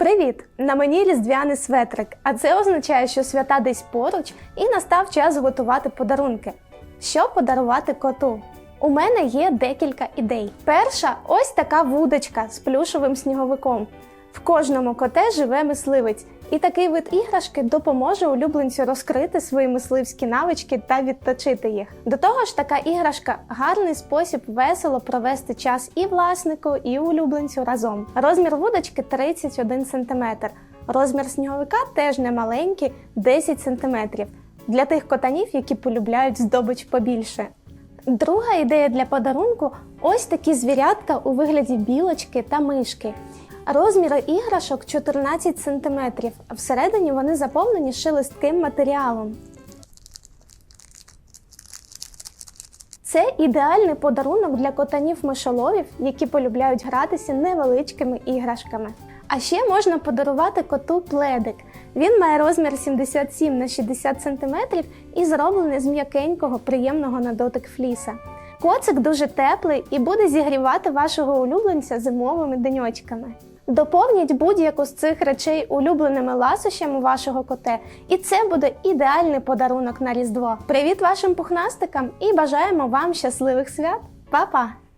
Привіт! На мені різдвяний светрик, а це означає, що свята десь поруч і настав час готувати подарунки. Що подарувати коту? У мене є декілька ідей. Перша ось така вудочка з плюшовим сніговиком. В кожному коте живе мисливець, і такий вид іграшки допоможе улюбленцю розкрити свої мисливські навички та відточити їх. До того ж, така іграшка гарний спосіб весело провести час і власнику, і улюбленцю разом. Розмір вудочки 31 см. Розмір сніговика теж не маленький 10 см. Для тих котанів, які полюбляють здобич побільше. Друга ідея для подарунку ось такі звірятка у вигляді білочки та мишки. Розміри іграшок 14 см, а всередині вони заповнені шелестким матеріалом. Це ідеальний подарунок для котанів мишоловів, які полюбляють гратися невеличкими іграшками. А ще можна подарувати коту пледик. Він має розмір 77 на 60 см і зроблений з м'якенького, приємного на дотик фліса. Коцик дуже теплий і буде зігрівати вашого улюбленця зимовими деньочками. Доповніть будь-яку з цих речей улюбленими ласощами вашого коте, і це буде ідеальний подарунок на Різдво. Привіт вашим пухнастикам і бажаємо вам щасливих свят! Па-па!